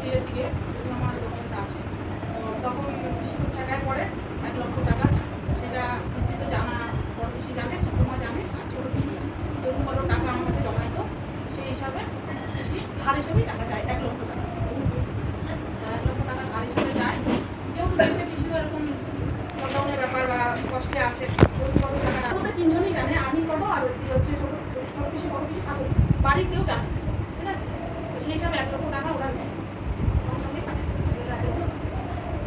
দিকে যখন আমার ডকুমেন্টস আছে তো তখন বেশি টাকায় পরে এক লক্ষ টাকা সেটা ভিত্তিতে জানা বড় বেশি জানে, ঠাকুমা জানে, আর ছোটো বেশি যেহেতু বড় টাকা আমার কাছে জমাইতো সেই হিসাবে বেশি ধার হিসেবেই টাকা চায়, এক লক্ষ টাকা। এক লক্ষ টাকা ধার হিসেবে যেহেতু দেশে এরকম ব্যাপার বা তিনজনই জানে, আমি আর হচ্ছে ছোটো বড় বেশি ঠাকুর। বাড়ির কেউ জানে ঠিক আছে? সেই হিসাবে এক লক্ষ টাকা ওরা নেয় আমার সঙ্গেই থাকে ওরা এক লক্ষ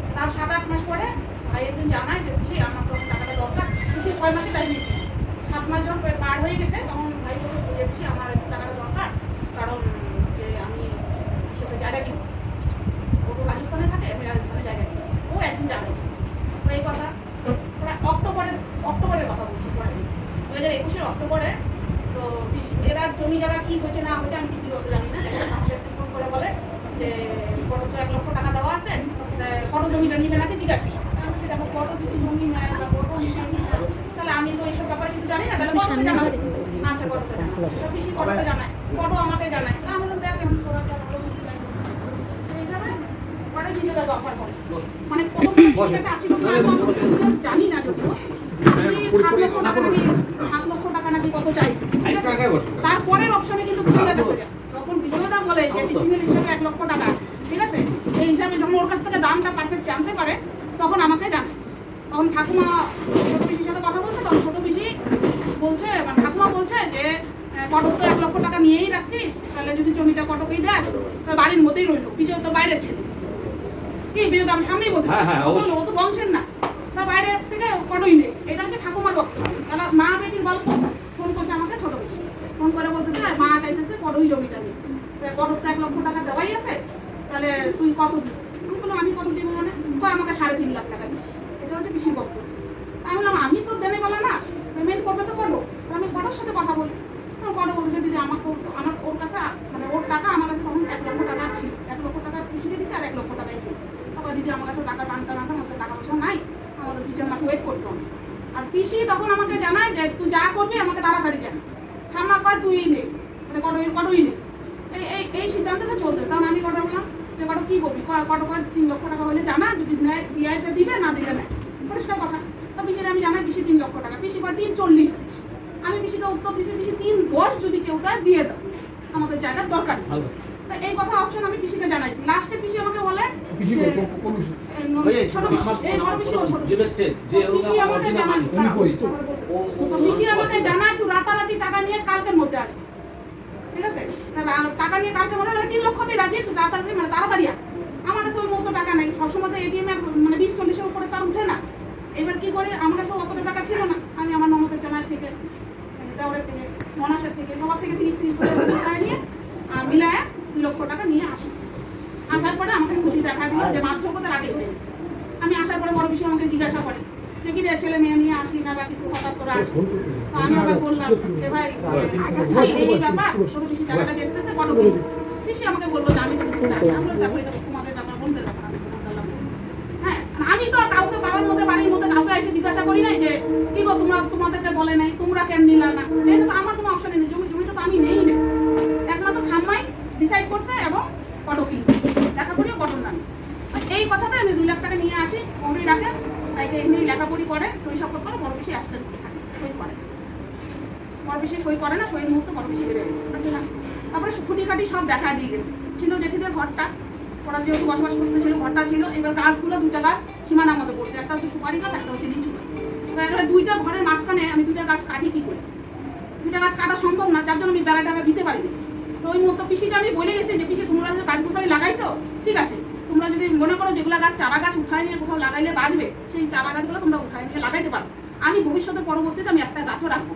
টাকা। তার সাত আট মাস পরে ভাই একদিন জানায় যে বুঝি আমার তো টাকাটা দরকার। বুঝি ছয় মাসে টাইম নিয়েছি সাত মাস যখন পার হয়ে গেছে, তখন ভাই বলছে যে বুঝি আমার টাকাটা দরকার। কারণ যে আমি সেটা জায়গা কিনবো ও তো রাজস্থানে থাকে, আমি রাজস্থানে জায়গা কিনবো ও একদিন জানিয়েছে। তো এই কথা ওরা অক্টোবরের অক্টোবরের কথা বলছি, পরে। দু হাজার একুশের অক্টোবরে, তো এরা জমি জায়গা কি হয়েছে না হয়েছে আমি কিছু জানি না। ফোন করে বলে। যে কত এক লক্ষ টাকা দেওয়া আছে কত জমিটা নিবে নাকি জিজ্ঞাসা আমি বলছি, কত যদি জমি নেয় বা কত তাহলে আমি তো এইসব ব্যাপারে কিছু জানি না তাহলে আচ্ছা কততে জানাব তো বেশি জানায় কত আমাকে জানায়। আমি বললাম, দেখ এখন তোরা যা ভালো বুঝতে পারবি। সেই হিসাবে পরে নিজে অফার করে। মানে প্রথমে আশি লক্ষ জানি না যদিও। সাত লক্ষ টাকা নাকি সাত লক্ষ টাকা নাকি কত চাইছে ঠিক আছে? তারপরের অপশনে কিন্তু বলে যে ডিসিমেল হিসেবে এক লক্ষ টাকা। ঠিক আছে? এই হিসাবে যখন ওর কাছ থেকে দামটা পারফেক্ট জানতে পারে তখন আমাকে জানায় তখন ঠাকুমা ছোট পিসির সাথে কথা বলছে তখন ছোট পিসি বলছে মানে ঠাকুমা বলছে যে কটক তো এক লক্ষ টাকা নিয়েই রাখছিস তাহলে যদি জমিটা কটকেই দেস তাহলে বাড়ির মধ্যেই রইল। বিজয় তো বাইরের ছেলে। কি বিজয় তো আমি সামনেই বলছি হ্যাঁ, হ্যাঁ, ও তো- বংশের না। তা বাইরে থেকে কটই নেই এটা হচ্ছে ঠাকুমার বক্তব্য তাহলে মা বেটির গল্প ফোন করছে আমাকে ছোট বেশি ফোন করে বলতেছে, "আর মা চাইতেছে কটই জমিটা নিয়ে। কটক তো এক লক্ষ টাকা দেওয়াই আছে। তাহলে তুই কত আমি বললাম, আমি কত দিব মানে? কয় আমাকে সাড়ে তিন লাখ টাকা দিস। এটা হচ্ছে পিসির বক্তব্য আমি বললাম, আমি তো দেনে বলা না পেমেন্ট করবে তো করব। তো আমি কটার সাথে কথা বলি। তো কটা বলছে দিদি, আমাকে আমার ওর কাছে মানে ওর টাকা আমার কাছে তখন এক লক্ষ টাকা ছিল। এক লক্ষ টাকা পিসিকে দিছে আর এক লক্ষ টাকাই ছিল। তখন দিদি আমার কাছে টাকা টানটা না আমার কাছে টাকা পয়সা নাই। আমাদের দু চার মাস ওয়েট করতে হবে। আর পিসি তখন আমাকে জানায় যে, তুই যা করবি, আমাকে তাড়াতাড়ি ঠাম্মা কয় তুই নে মানে কটই কটই নে এই এই এই সিদ্ধান্তটা চলতে তখন আমি কটা বললাম যে কটা কি করবি? কয় কত কয় তিন লক্ষ টাকা হলে জানা যদি নেয় ডিআইতে দিবে না দিলে নেয়। পরিষ্কার কথা। তো পিসির আমি জানাই পিসি তিন লক্ষ টাকা। পিসি কয় তিন চল্লিশ দিস। আমি পিসিকে উত্তর দিছি পিসি তিন দশ যদি কেউ দেয় দিয়ে দাও। আমাদের জায়গার দরকার তা এই কথা অপশন আমি পিসিকে জানাইছি। লাস্টে পিসি আমাকে বলে ন- ছোট পিসি এই বড় পিসি ও ছোট পিসি। আমাকে original আমাকে তুই রাতারাতি টাকা নিয়ে কালকের মধ্যে ঠিক আছে? টাকা নিয়ে মানে তিন লক্ষ তুই মানে তাড়াতাড়ি। আমার তো মানে বিশ চল্লিশের উপরে উঠে না। এবার কি করে? আমার কাছে অতটা টাকা ছিল না। আমি আমার থেকে থেকে, মনাসের থেকে, সবার থেকে তিরিশ তিরিশ টাকা নিয়ে লক্ষ টাকা নিয়ে আসি। আসার পরে আমাকে দেখা যে হয়ে গেছে। আমি আসার পরে বড় বিষয় আমাকে জিজ্ঞাসা করে। ছেলে মেয়ে নিয়ে আসলি না বা কিছু হঠাৎ করে আসলি। আমি আবার বললাম যে ভাই ভাই, এই এই ব্যাপার ছোট পিসি টাকাটা বেচতেছে কত বলতেছে পিসি আমাকে বলল যে আমি তো কিছু জানি না। এটা তোমাদের ব্যাপার না। হ্যাঁ আমি তো কাউকে পাড়ার মধ্যে বাড়ির মধ্যে কাউকে এসে জিজ্ঞাসা করি নাই যে কি গো তোমরা তোমাদেরকে বলে নাই তোমরা কেন নিলা না? এটা তো আমার কোনো অপশনই নেই জমি জমিটা তো আমি নেই রে একমাত্র ঠাম্মাই ডিসাইড করছে এবং কটো কিনবে লেখাপড়ি ও কটন নামে এই কথাটা আমি দুই লাখ টাকা নিয়ে আসি কমরি রাখে তাইকে এমনি লেখাপড়ি করে সই সপোর্ট করে, বড় বেশি অ্যাবসেন্ট থাকে সই করে। বড় বেশি সই করে না সই মুহূর্তে বড় বেশি দেবে আচ্ছা না তারপরে খুঁটিখাটি সব দেখা দিয়ে গেছে। ছিল জেঠিদের ঘরটা, ওরা যেহেতু বসবাস করতে ছিল, ঘরটা ছিল, এবার গাছগুলো দুইটা গাছ সীমানার মতো পড়ছে। একটা হচ্ছে সুপারি গাছ, একটা হচ্ছে লিচু গাছ। এবার দুইটা ঘরের মাঝখানে আমি দুইটা গাছ কাটি কি করে? দুইটা গাছ কাটা সম্ভব না, যার জন্য আমি বেড়া টাড়া দিতে পারিনি। তো ওই মতো পিসিকে আমি বলে গেছি যে, পিসি, তোমরা যে গাছ গোছালি লাগাইছো, ঠিক আছে তোমরা যদি মনে করো যেগুলো গাছ চারা গাছ উঠায় নিয়ে কোথাও লাগাইলে বাঁচবে সেই চারা গাছগুলো তোমরা উঠায় নিয়ে লাগাইতে পারো। আমি ভবিষ্যতে পরবর্তীতে আমি একটা গাছও রাখব।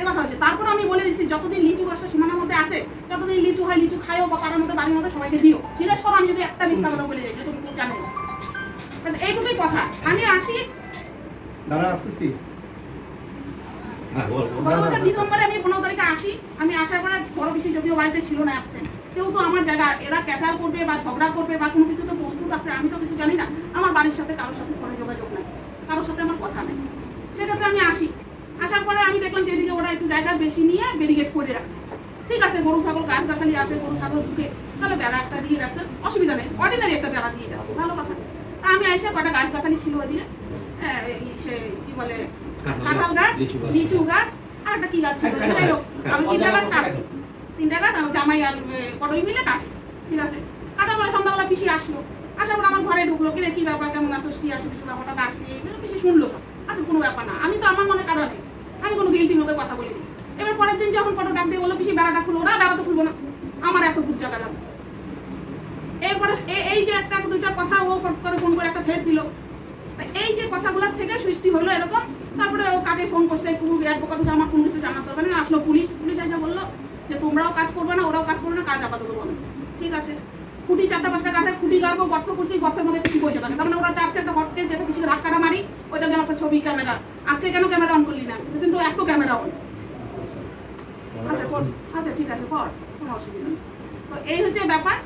এ কথা হচ্ছে। তারপর আমি বলে দিচ্ছি যতদিন লিচু গাছটা সীমানার মধ্যে আছে ততদিন লিচু হয় লিচু খাইও বা পাড়ার মধ্যে বাড়ির মধ্যে সবাইকে দিও। জিজ্ঞেস করো আমি যদি একটা মিথ্যা কথা বলে যাই যেহেতু জানে। এইটুকুই কথা। আমি আসি। দাঁড়া আসতেছি। হ্যাঁ। গত বছর ডিসেম্বরে আমি পনেরো তারিখে আসি। আমি আসার পরে বড় বেশি যদিও বাড়িতে ছিল না অ্যাবসেন্ট কেউ তো আমার জায়গা এরা ক্যাচাল করবে বা ঝগড়া করবে বা কোনো কিছু তো প্রস্তুত আছে আমি তো কিছু জানি না। আমার বাড়ির সাথে কারোর সাথে কোনো যোগাযোগ নাই কারোর সাথে আমার কথা নেই। সেক্ষেত্রে আমি আসি। আসার পরে আমি দেখলাম যে এদিকে ওরা একটু জায়গা বেশি নিয়ে ব্যারিকেড করে রাখছে। ঠিক আছে গরু ছাগল গাছ গাছালি আছে গরু ছাগল ঢুকে তাহলে বেড়া একটা দিয়ে রাখছে। অসুবিধা নেই অর্ডিনারি একটা বেড়া দিয়ে রাখছে ভালো কথা। তা আমি এসে কটা গাছ গাছালি ছিল ওদিকে হ্যাঁ, সে কি বলে কাঁঠাল গাছ লিচু গাছ। আর একটা কি গাছ ছিল। আমি তিনটা গাছ কাটছি তিনটা গাছ জামাই আর কটই মিলে কাটছি ঠিক আছে। কাটার পরে সন্ধ্যাবেলা পিসি আসলো। আসার পর আমার ঘরে ঢুকলো, কিরে, কি ব্যাপার? কেমন আছো কি আসিস? না হঠাৎ আসলি পিসি শুনলো সব। আচ্ছা কোনো ব্যাপার না। আমি তো আমার মনে কারও নেই। আমি কোনো গিলটি মতো কথা বলিনি। এবার পরের দিন যখন কটো ডাক দিয়ে বলল, পিসি, বেড়াটা খুলবো না, বেড়া তো খুলবো না। আমার এত খুব জায়গা লাগবে এরপরে এই যে একটা দুইটা কথা ও ফট করে ফোন করে একটা থ্রেট দিল। এই যে কথাগুলোর থেকে সৃষ্টি হলো এরকম। তারপরে ও কাকে ফোন করছে কুকুর বোকা আমার কোনো কিছু জানাতে হবে না। আসলো পুলিশ। পুলিশ এসে বলল যে তোমরাও কাজ করবে না, ওরাও কাজ করবে না, কাজ আপাতত বলে ঠিক আছে? খুঁটি চারটা পাঁচটা কাঠে খুঁটি গাড়বো, গর্ত করছি গর্তের মধ্যে পিসি বসে থাকে। তার মানে ওরা চার চারটা হটকে যেটা কিছু ধাক্কাটা মারি, ওইটা যেন একটা ছবি, ক্যামেরা। আজকে কেন ক্যামেরা অন করলি না? কিন্তু এত ক্যামেরা অন। আচ্ছা আচ্ছা ঠিক আছে কর কোনো অসুবিধা তো এই হচ্ছে ব্যাপার।